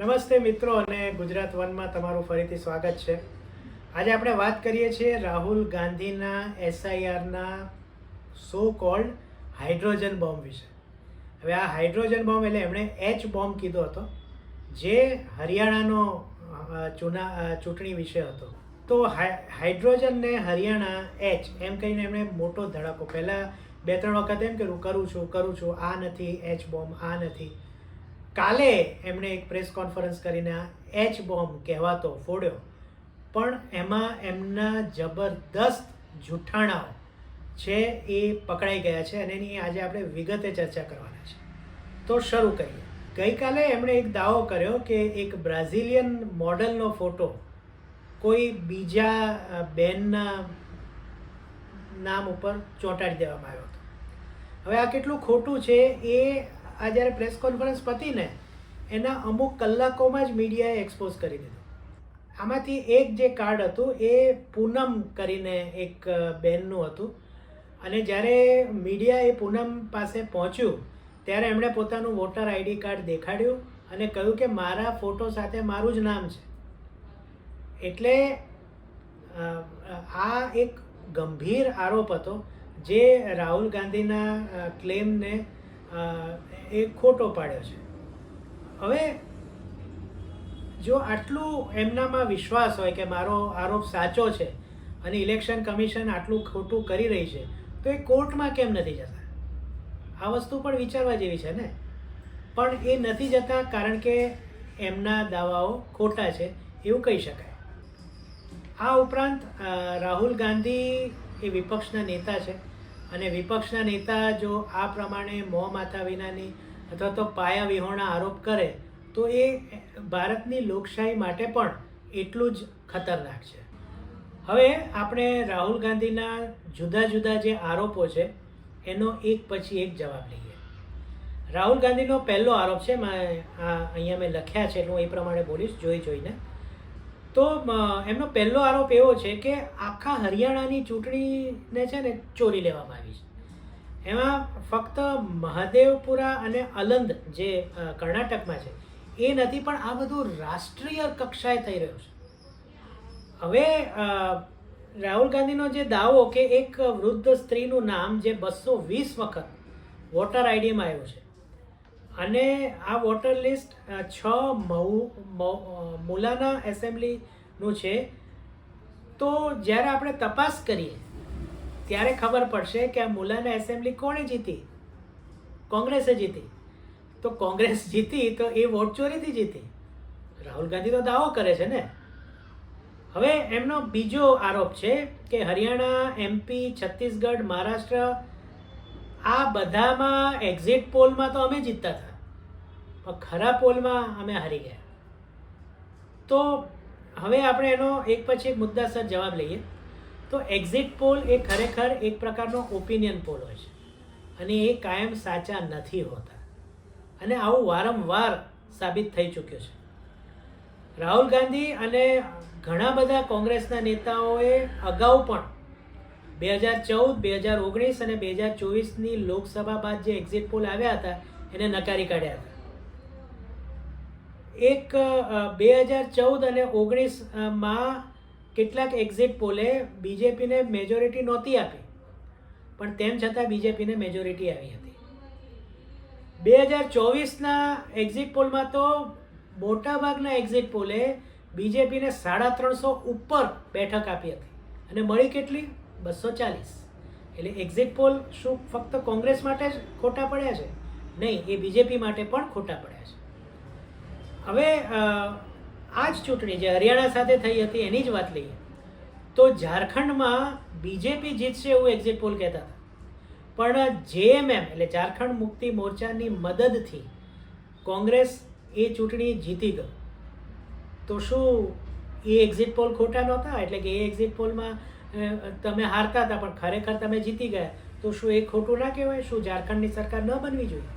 નમસ્તે મિત્રો અને ગુજરાત વનમાં તમારું ફરીથી સ્વાગત છે. આજે આપણે વાત કરીએ છીએ રાહુલ ગાંધીના એસઆઈઆરના સો કોલ્ડ હાઇડ્રોજન બોમ્બ વિશે. હવે આ હાઇડ્રોજન બોમ્બ એટલે એમણે એચ બોમ્બ કીધો હતો, જે હરિયાણાનો ચુના ચૂંટણી વિશે હતો. તો હાઇડ્રોજનને હરિયાણા એચ એમ કહીને એમણે મોટો ધડાકો. પહેલાં બે ત્રણ વખત એમ કર્યું, કરું છું કરું છું, આ નથી એચ બોમ્બ, આ નથી. કાલે એમણે એક પ્રેસ કોન્ફરન્સ કરીને એચ બોમ્બ કહેવાતો ફોડ્યો. પણ એમાં એમના જબરદસ્ત જૂઠાણાઓ છે એ પકડાઈ ગયા છે અને એની આજે આપણે વિગતે ચર્ચા કરવાના છે. તો શરૂ કરીએ. ગઈકાલે એમણે એક દાવો કર્યો કે એક બ્રાઝિલિયન મોડલનો ફોટો કોઈ બીજા બેનના નામ ઉપર ચોંટાડી દેવામાં આવ્યો હતો. હવે આ કેટલું ખોટું છે એ આ જ્યારે પ્રેસ કોન્ફરન્સ પતીને, એના અમુક કલાકોમાં જ મીડિયાએ એક્સપોઝ કરી દીધું. આમાંથી એક જે કાર્ડ હતું એ પૂનમ કરીને એક બહેનનું હતું. અને જ્યારે મીડિયા એ પૂનમ પાસે પહોંચ્યું, ત્યારે એમણે પોતાનું વોટર આઈડી કાર્ડ દેખાડ્યું અને કહ્યું કે મારા ફોટો સાથે મારું જ નામ છે. એટલે આ એક ગંભીર આરોપ હતો, જે રાહુલ ગાંધીના ક્લેમને એ ખોટો પાડ્યો છે. હવે જો આટલું એમનામાં વિશ્વાસ હોય કે મારો આરોપ સાચો છે અને ઇલેક્શન કમિશન આટલું ખોટું કરી રહી છે, તો એ કોર્ટમાં કેમ નથી જતા? આ વસ્તુ પણ વિચારવા જેવી છે ને? પણ એ નથી જતા કારણ કે એમના દાવાઓ ખોટા છે, એવું કહી શકાય. આ ઉપરાંત રાહુલ ગાંધી એ વિપક્ષના નેતા છે. અને વિપક્ષના નેતા જો આ પ્રમાણે મોં માથા વિનાની અથવા તો પાયા વિહોણા આરોપ કરે, તો એ ભારતની લોકશાહી માટે પણ એટલું જ ખતરનાક છે. હવે આપણે રાહુલ ગાંધીના જુદા જુદા જે આરોપો છે, એનો એક પછી એક જવાબ લઈએ. રાહુલ ગાંધીનો પહેલો આરોપ છે, મેં અહીંયા મેં લખ્યા છે હું એ પ્રમાણે બોલીશ, જોઈ જોઈને. તો એમનો પહેલો આરોપ એવો છે કે આખા હરિયાણાની ચૂંટણીને છે ને ચોરી લેવામાં આવી છે. એમાં ફક્ત મહાદેવપુરા અને અલંદ જે કર્ણાટકમાં છે, એ નથી, પણ આ બધું રાષ્ટ્રીય કક્ષાએ થઈ રહ્યું છે. હવે રાહુલ ગાંધીનો જે દાવો કે એક વૃદ્ધ સ્ત્રીનું નામ જે બસો વીસ વખત વોટર આઈડીમાં આવ્યું છે અને આ વોટર લિસ્ટ છ મુલાના એસેમ્બલીનું છે. તો જ્યારે આપણે તપાસ કરીએ, ત્યારે ખબર પડશે કે આ મુલાના એસેમ્બલી કોણે જીતી? કોંગ્રેસે જીતી. તો કોંગ્રેસ જીતી તો એ વોટ ચોરીથી જીતી. રાહુલ ગાંધી તો દાવો કરે છે ને? હવે એમનો બીજો આરોપ છે કે હરિયાણા એમપી છત્તીસગઢ, મહારાષ્ટ્ર આ બધામાં એક્ઝિટ પોલમાં તો અમે જીતતા હતા. પણ ખરા પોલમાં અમે હારી ગયા. તો હવે આપણે એનો એક પછી એક મુદ્દાસર જવાબ લઈએ. તો એક્ઝિટ પોલ એ ખરેખર એક પ્રકારનો ઓપિનિયન પોલ હોય છે. અને એ કાયમ સાચા નથી હોતા. અને આવું વારંવાર સાબિત થઈ ચૂક્યું છે. રાહુલ ગાંધી અને ઘણા બધા કોંગ્રેસના નેતાઓએ અગાઉ પણ બે હજાર ચૌદ, બે હજાર ઓગણીસ અને બે હજાર ચોવીસની લોકસભા બાદ જે એક્ઝિટ પોલ આવ્યા હતા, એને નકારી કાઢ્યા હતા. એક બે હજાર ચૌદ અને ઓગણીસમાં કેટલાક એક્ઝિટ પોલે બીજેપીને મેજોરિટી નહોતી આપી. પણ તેમ છતાં બીજેપીને મેજોરિટી આવી હતી. બે હજાર ચોવીસના એક્ઝિટ પોલમાં તો મોટાભાગના એક્ઝિટ પોલે બીજેપીને સાડા ત્રણસો ઉપર બેઠક આપી હતી. અને મળી કેટલી? બસો ચાલીસ. એટલે એક્ઝિટ પોલ શું ફક્ત કોંગ્રેસ માટે જ ખોટા પડ્યા છે? નહીં, એ બીજેપી માટે પણ ખોટા પડ્યા છે. હવે આ જ ચૂંટણી જે હરિયાણા સાથે થઈ હતી એની જ વાત લઈએ. તો ઝારખંડમાં બીજેપી જીતશે એવું એક્ઝિટ પોલ કહેતા હતા. પણ જેએમએમ એટલે ઝારખંડ મુક્તિ મોરચાની મદદથી કોંગ્રેસ એ ચૂંટણી જીતી ગઈ તો શું એ એક્ઝિટ પોલ ખોટા નહોતા? એટલે કે એ એક્ઝિટ પોલમાં તમે હારતા હતા, પણ ખરેખર તમે જીતી ગયા. તો શું એ ખોટું ના કહેવાય? શું ઝારખંડની સરકાર ન બનવી જોઈએ?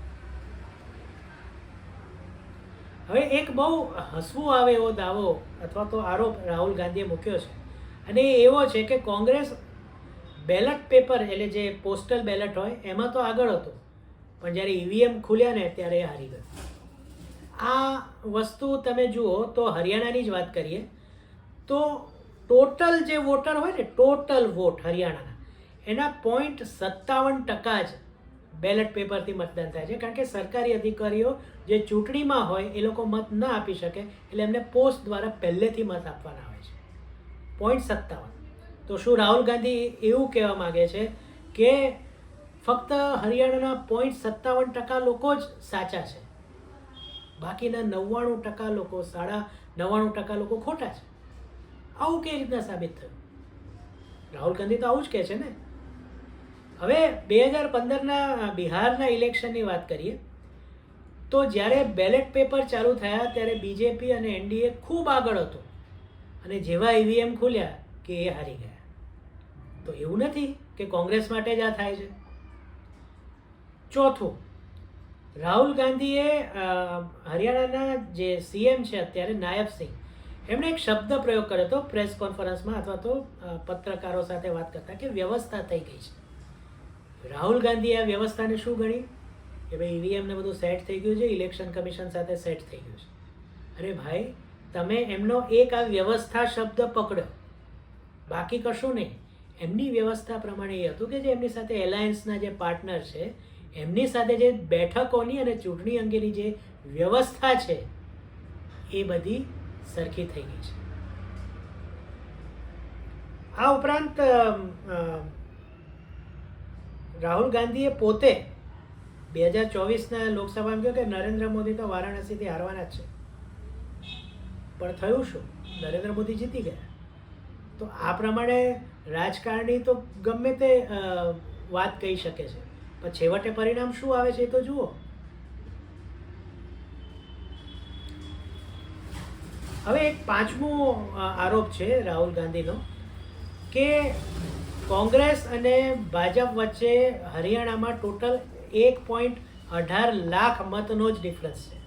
હવે એક બહુ હસવું આવે એવો દાવો અથવા તો આરોપ રાહુલ ગાંધીએ મૂક્યો છે. અને એ એવો છે કે કોંગ્રેસ બેલેટ પેપર એટલે જે પોસ્ટલ બેલેટ હોય, એમાં તો આગળ હતો. પણ જ્યારે ઈવીએમ ખુલ્યા ને ત્યારે એ હારી ગયો. આ વસ્તુ તમે જુઓ તો હરિયાણાની જ વાત કરીએ, તો ટોટલ જે વોટર હોય ને, ટોટલ વોટ હરિયાણાના, એના પોઈન્ટ સત્તાવન ટકા જ બેલેટ પેપરથી મતદાન થાય છે. કારણ કે સરકારી અધિકારીઓ જે ચૂંટણીમાં હોય એ લોકો મત ન આપી શકે એટલે એમને પોસ્ટ દ્વારા પહેલેથી મત આપવાના હોય છે. પોઈન્ટ સત્તાવન. તો શું રાહુલ ગાંધી એવું કહેવા માગે છે કે ફક્ત હરિયાણાના પોઈન્ટ સત્તાવન ટકા લોકો જ સાચા છે. બાકીના નવ્વાણું ટકા લોકો સાડા નવ્વાણું ટકા લોકો ખોટા છે. આવું કઈ રીતના સાબિત થયું? રાહુલ ગાંધી તો આવું જ કહે છે ને? હવે બે હજાર પંદરના બિહારના ઇલેક્શનની વાત કરીએ. તો જ્યારે બેલેટ પેપર ચાલુ થયા ત્યારે બીજેપી અને એનડીએ ખૂબ આગળ હતું. અને જેવા ઈવીએમ ખુલ્યા કે એ હારી ગયા. તો એવું નથી કે કોંગ્રેસ માટે જ આ થાય છે. ચોથું, રાહુલ ગાંધીએ હરિયાણાના જે સીએમ છે અત્યારે નાયબ સિંહ, એમણે એક શબ્દ પ્રયોગ કર્યો હતો પ્રેસ કોન્ફરન્સમાં અથવા તો પત્રકારો સાથે વાત કરતા કે વ્યવસ્થા થઈ ગઈ છે. રાહુલ ગાંધીએ આ વ્યવસ્થાને શું ગણી? કે ભાઈ ઈવીએમને બધું સેટ થઈ ગયું છે ઇલેક્શન કમિશન સાથે સેટ થઈ ગયું છે. અરે ભાઈ, તમે એમનો એક આ વ્યવસ્થા શબ્દ પકડો. બાકી કશું નહીં. એમની વ્યવસ્થા પ્રમાણે એ હતું કે જે એમની સાથે એલાયન્સના જે પાર્ટનર છે, એમની સાથે જે બેઠકોની અને ચૂંટણી અંગેની જે વ્યવસ્થા છે, એ બધી સરખી થઈ ગઈ છે. આ ઉપરાંત રાહુલ ગાંધીએ પોતે બે હજાર ચોવીસના લોકસભામાં કહ્યું કે નરેન્દ્ર મોદી તો વારાણસીથી હારવાના જ છે. પણ થયું શું? નરેન્દ્ર મોદી જીતી ગયા. તો આ પ્રમાણે રાજકારણી તો ગમે તે વાત કહી શકે છે. પણ છેવટે પરિણામ શું આવે છે એ તો જુઓ. હવે એક પાંચમો આરોપ છે રાહુલ ગાંધીનો કે કોંગ્રેસ અને ભાજપ વચ્ચે હરિયાણામાં ટોટલ એક પોઈન્ટ અઢાર લાખ મતનો જ ડિફરન્સ છે.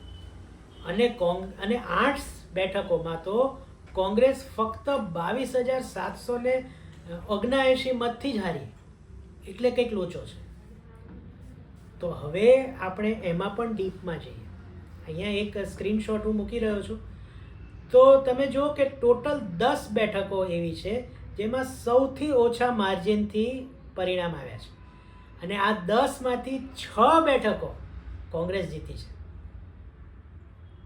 અને કોંગ, અને આઠ બેઠકોમાં તો કોંગ્રેસ ફક્ત બાવીસ હજાર સાતસો ને ઓગણએંશી મતથી જ હારી. એટલે કંઈક લોચો છે. તો હવે આપણે એમાં પણ ડીપમાં જઈએ. અહીંયા એક સ્ક્રીનશોટ હું મૂકી રહ્યો છું. તો તમે જુઓ કે ટોટલ દસ બેઠકો એવી છે જેમાં સૌથી ઓછા માર્જિનથી પરિણામ આવ્યા છે. અને આ દસમાંથી છ બેઠકો કોંગ્રેસ જીતી છે.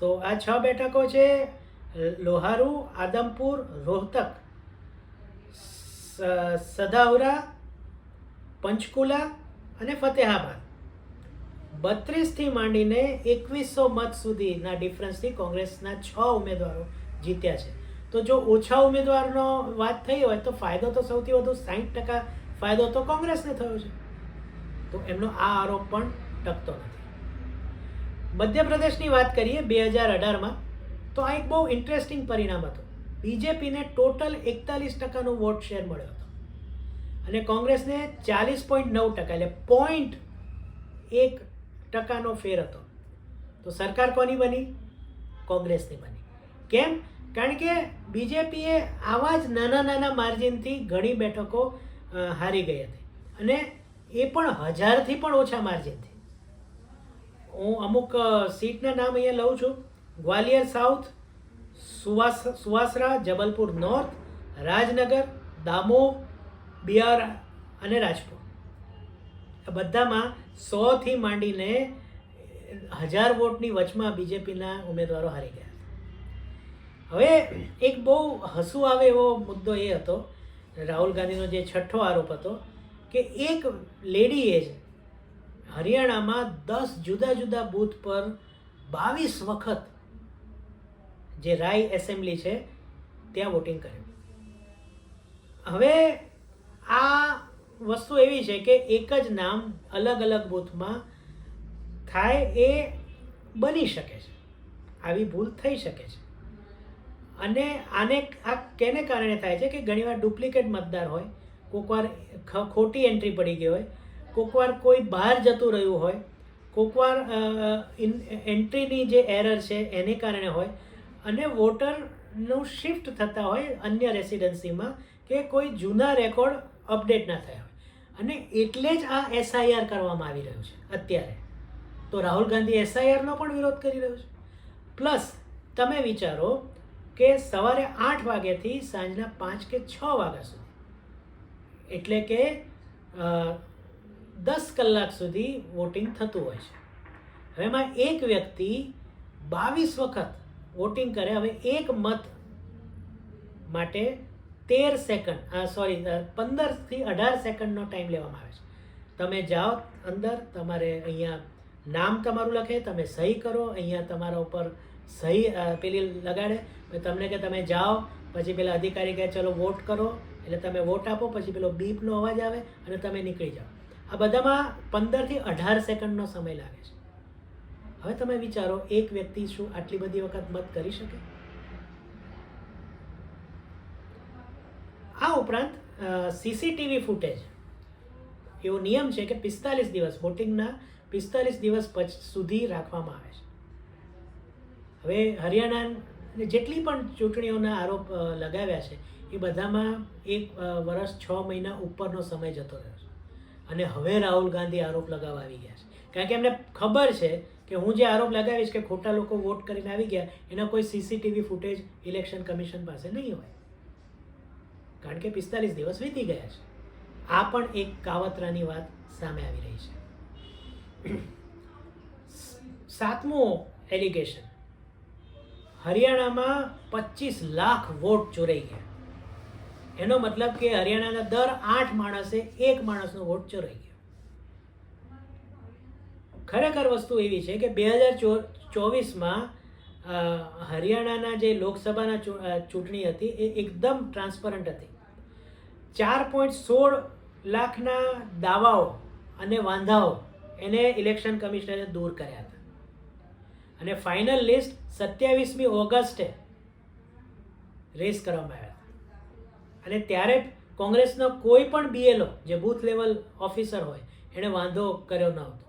તો આ છ બેઠકો છે, લોહારુ, આદમપુર, રોહતક સદાવરા પંચકુલા અને ફતેહાબાદ. બત્રીસથી માંડીને એકવીસો મત સુધીના ડિફરન્સથી કોંગ્રેસના છ ઉમેદવારો જીત્યા છે. તો જો ઓછા ઉમેદવારનો વાત થઈ હોય તો ફાયદો તો સૌથી વધુ સાહીઠ ટકા ફાયદો તો કોંગ્રેસને થયો છે. તો એમનો આ આરોપ પણ ટકતો નથી. મધ્યપ્રદેશની વાત કરીએ બે હજાર અઢારમાં, તો આ એક બહુ ઇન્ટરેસ્ટિંગ પરિણામ હતું. બીજેપીને ટોટલ એકતાલીસ ટકાનો વોટ શેર મળ્યો હતો. અને કોંગ્રેસને ચાલીસ પોઈન્ટ નવ ટકા, એટલે પોઈન્ટ એક ટકાનો ફેર હતો. તો સરકાર કોની બની? કોંગ્રેસની બની. કેમ? કારણ કે બીજેપીએ આવા જ નાના નાના માર્જિનથી ઘણી બેઠકો હારી ગઈ હતી. અને એ પણ હજારથી પણ ઓછા માર્જિનથી. હું અમુક સીટના નામ અહીંયા લઉં છું. ગ્વાલિયર સાઉથ, સુવાસ, સુવાસરા, જબલપુર નોર્થ, રાજનગર, દામોહ બિયાર અને આ બધામાં સોથી માંડીને હજાર વોટની વચમાં બીજેપીના ઉમેદવારો હારી ગયા. હવે એક બહુ હસવું આવે એવો મુદ્દો એ હતો, રાહુલ ગાંધીનો જે છઠ્ઠો આરોપ હતો કે એક લેડીએ જ હરિયાણામાં દસ જુદા જુદા બૂથ પર બાવીસ વખત જે રાય એસેમ્બલી છે, ત્યાં વોટિંગ કર્યું. હવે આ વસ્તુ એવી છે કે એક જ નામ અલગ અલગ બૂથમાં થાય એ બની શકે છે. આવી ભૂલ થઈ શકે છે. અને આને આ કેને કારણે થાય છે કે ઘણીવાર ડુપ્લિકેટ મતદાર હોય કોકવાર ખોટી એન્ટ્રી પડી ગઈ હોય, કોકવાર કોઈ બહાર જતું રહ્યું હોય, કોકવાર એન્ટ્રીની જે એરર છે એને કારણે હોય, અને વોટરનું શિફ્ટ થતા હોય અન્ય રેસિડન્સીમાં કે કોઈ જૂના રેકોર્ડ અપડેટ ના થયા હોય. અને એટલે જ આ એસઆઈઆર કરવામાં આવી રહ્યું છે અત્યારે. તો રાહુલ ગાંધી એસઆઈઆરનો પણ વિરોધ કરી રહ્યો છે. પ્લસ તમે વિચારો કે સવારે આઠ વાગ્યાથી સાંજના પાંચ કે છ વાગ્યા સુધી એટલે કે દસ કલાક સુધી વોટિંગ થતું હોય છે. હવે એમાં એક વ્યક્તિ બાવીસ વખત વોટિંગ કરે, હવે એક મત માટે તેર સેકન્ડ સોરી પંદરથી અઢાર સેકન્ડનો ટાઈમ લેવામાં આવે છે. તમે જાઓ અંદર, તમારે અહીંયા નામ તમારું લખે, તમે સહી કરો, અહીંયા તમારા ઉપર સહી પેલી લગાડે તમને કે તમે જાઓ પછી પેલા અધિકારી કહે, ચલો વોટ કરો. એટલે તમે વોટ આપો, પછી પેલો બીપનો અવાજ આવે અને તમે નીકળી જાઓ. આ બધામાં પંદરથી અઢાર સેકન્ડનો સમય લાગે છે. હવે તમે વિચારો, એક વ્યક્તિ શું આટલી બધી વખત મત કરી શકે? આ ઉપરાંત સીસીટીવી ફૂટેજ. એવો નિયમ છે કે પિસ્તાલીસ દિવસ વોટિંગના પિસ્તાલીસ દિવસ પછી સુધી રાખવામાં આવે છે. હવે હરિયાણા જેટલી પણ ચૂંટણીઓના આરોપ લગાવ્યા છે, એ બધામાં એક વર્ષ છ મહિના ઉપરનો સમય જતો રહ્યો છે. અને હવે રાહુલ ગાંધી આરોપ લગાવવા આવી ગયા છે. કારણ કે એમને ખબર છે કે હું જે આરોપ લગાવીશ કે ખોટા લોકો વોટ કરીને આવી ગયા, એના કોઈ સીસીટીવી ફૂટેજ ઇલેક્શન કમિશન પાસે નહીં હોય. કારણ કે પિસ્તાલીસ દિવસ વીતી ગયા છે. આ પણ એક કાવતરાની વાત સામે આવી રહી છે. સાતમું એલિગેશન હરિયાણામાં પચીસ લાખ વોટ ચોરાઈ ગયા. એનો મતલબ કે હરિયાણાના દર આઠ માણસે એક માણસનો વોટ ચોરાઈ ગયો. ખરેખર વસ્તુ એવી છે કે બે હજાર ચોવીસમાં હરિયાણાના જે લોકસભાના ચૂંટણી હતી એ એકદમ ટ્રાન્સપરન્ટ હતી. ચાર પોઈન્ટ સોળ લાખના દાવાઓ અને વાંધાઓ એને ઇલેક્શન કમિશનરે દૂર કર્યા હતા. અને ફાઇનલ લિસ્ટ સત્યાવીસમી ઓગસ્ટે રેસ કરવામાં આવ્યા હતા. અને ત્યારે કોંગ્રેસનો કોઈ પણ બીએલઓ જે બૂથ લેવલ ઓફિસર હોય, એણે વાંધો કર્યો ન હતો.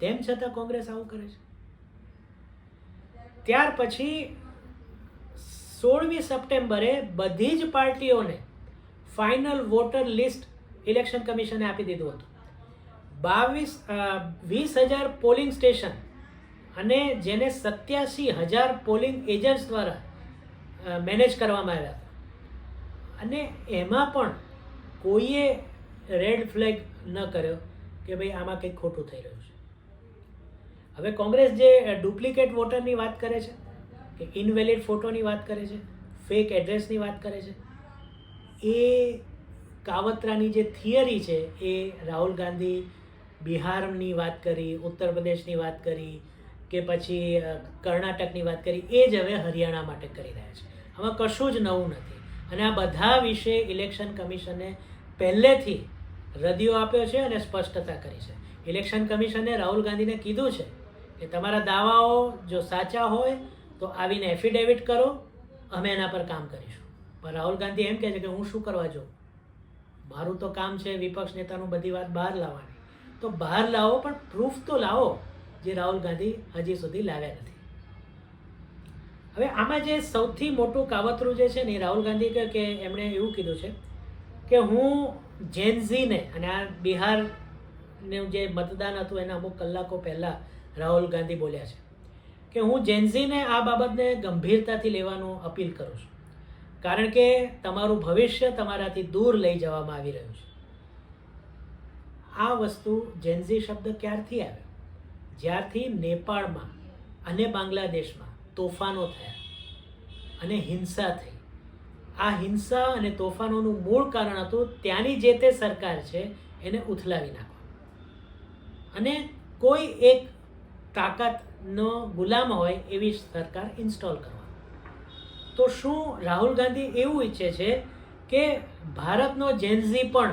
તેમ છતાં કોંગ્રેસ આવું કરે છે. ત્યાર પછી સોળમી સપ્ટેમ્બરે બધી જ પાર્ટીઓને ફાઇનલ વોટર લિસ્ટ ઇલેક્શન કમિશને આપી દીધું હતું. બાવીસ વીસ હજાર પોલિંગ સ્ટેશન અને જેને સત્યાસી હજાર પોલિંગ એજન્ટ્સ દ્વારા મેનેજ કરવામાં આવ્યા હતા. અને એમાં પણ કોઈએ રેડ ફ્લેગ ન કર્યો કે ભાઈ આમાં કંઈક ખોટું થઈ રહ્યું છે. હવે કોંગ્રેસ જે ડુપ્લિકેટ વોટરની વાત કરે છે, કે ઇનવેલિડ ફોટોની વાત કરે છે ફેક એડ્રેસની વાત કરે છે, એ કાવતરાની જે થિયરી છે, એ રાહુલ ગાંધી બિહારની વાત કરી, ઉત્તર પ્રદેશની વાત કરી કે પછી કર્ણાટકની વાત કરી, એ જ હવે હરિયાણા માટે કરી રહ્યા છે. આમાં કશું જ નવું નથી. અને આ બધા વિશે ઇલેક્શન કમિશને પહેલેથી રદિયો આપ્યો છે અને સ્પષ્ટતા કરી છે. ઇલેક્શન કમિશને રાહુલ ગાંધીને કીધું છે કે તમારા દાવાઓ જો સાચા હોય, તો આવીને એફિડેવિટ કરો, અમે એના પર કામ કરીશું. પણ રાહુલ ગાંધી એમ કહે છે કે હું શું કરવા જાઉં? મારું તો કામ છે વિપક્ષ નેતાનું બધી વાત બહાર લાવવાની. તો બહાર લાવો, પણ પ્રૂફ તો લાવો. જે રાહુલ ગાંધી હજી સુધી લાવ્યા નથી. હવે આમાં જે સૌથી મોટું કાવતરું જે છે ને રાહુલ ગાંધી કે એમણે એવું કીધું છે કે હું જેનઝીને અને આ બિહારનું જે મતદાન હતું એના અમુક કલાકો પહેલાં રાહુલ ગાંધી બોલ્યા છે કે હું જેનઝીને આ બાબતને ગંભીરતાથી લેવાનું અપીલ કરું છું. કારણ કે તમારું ભવિષ્ય તમારાથી દૂર લઈ જવામાં આવી રહ્યું છે. આ વસ્તુ જેનઝી શબ્દ ક્યારથી આવ્યો જ્યારથી નેપાળમાં અને બાંગ્લાદેશમાં તોફાનો થયા અને હિંસા થઈ. આ હિંસા અને તોફાનોનું મૂળ કારણ હતું ત્યાંની જે તે સરકાર છે એને ઉથલાવી નાખવા. અને કોઈ એક તાકાતનો ગુલામ હોય એવી સરકાર ઇન્સ્ટોલ કરવા તો શું રાહુલ ગાંધી એવું ઈચ્છે છે કે ભારતનો જેન્ઝી પણ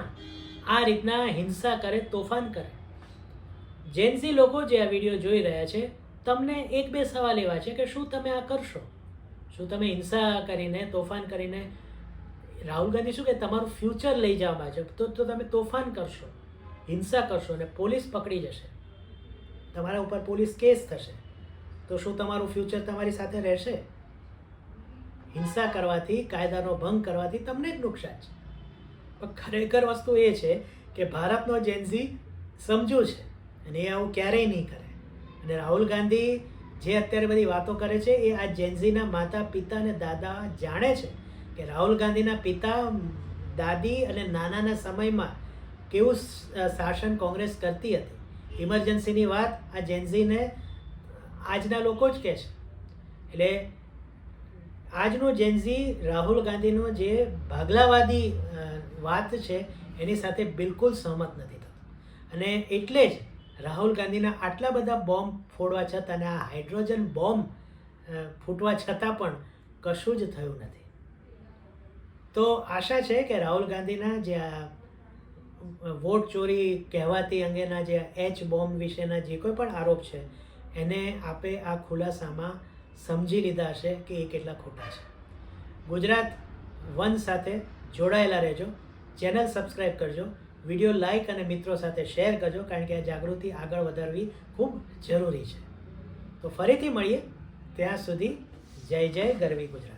આ રીતના હિંસા કરે, તોફાન કરે? જેન્ઝી લોકો જે આ વીડિયો જોઈ રહ્યા છે, તમને એક બે સવાલ એવા છે કે શું તમે આ કરશો? શું તમે હિંસા કરીને, તોફાન કરીને, રાહુલ ગાંધી શું કે તમારું ફ્યુચર લઈ જવામાં છે? તો તો તમે તોફાન કરશો, હિંસા કરશો અને પોલીસ પકડી જશે. તમારા ઉપર પોલીસ કેસ થશે. તો શું તમારું ફ્યુચર તમારી સાથે રહેશે? હિંસા કરવાથી, કાયદાનો ભંગ કરવાથી તમને જ નુકસાન છે. પણ ખરેખર વસ્તુ એ છે કે ભારતનો જેન્ઝી સમજુ છે. અને એ આવું ક્યારેય નહીં કરે. અને રાહુલ ગાંધી જે અત્યારે બધી વાતો કરે છે, એ આ જેન્ઝીના માતા, પિતા અને દાદા જાણે છે કે રાહુલ ગાંધીના પિતા, દાદી અને નાનાના સમયમાં કેવું શાસન કોંગ્રેસ કરતી હતી. ઇમરજન્સીની વાત આ જેન્ઝીને આજના લોકો જ કહે છે. એટલે આજનો જેન્ઝી રાહુલ ગાંધીનો જે ભાગલાવાદી વાત છે, એની સાથે બિલકુલ સહમત નથી થતો. અને એટલે જ રાહુલ ગાંધીના આટલા બધા બોમ્બ ફોડવા છતાં અને આ હાઇડ્રોજન બોમ્બ ફૂટવા છતાં પણ કશું જ થયું નથી. તો આશા છે કે રાહુલ ગાંધીના જે આ વોટ ચોરી કહેવાતી અંગેના જે એચ બોમ્બ વિશેના જે કોઈ પણ આરોપ છે, એને આપે આ ખુલાસામાં સમજી લીધા હશે કે એ કેટલા ખોટા છે. ગુજરાત વન સાથે જોડાયેલા રહેજો. ચેનલ સબસ્ક્રાઈબ કરજો. વીડિયો લાઇક અને મિત્રો સાથે શેર કરજો, કારણ કે આ જાગૃતિ આગળ વધારવી ખૂબ જરૂરી છે. તો ફરીથી મળીએ ત્યાં સુધી જય જય ગરવી ગુજરાત.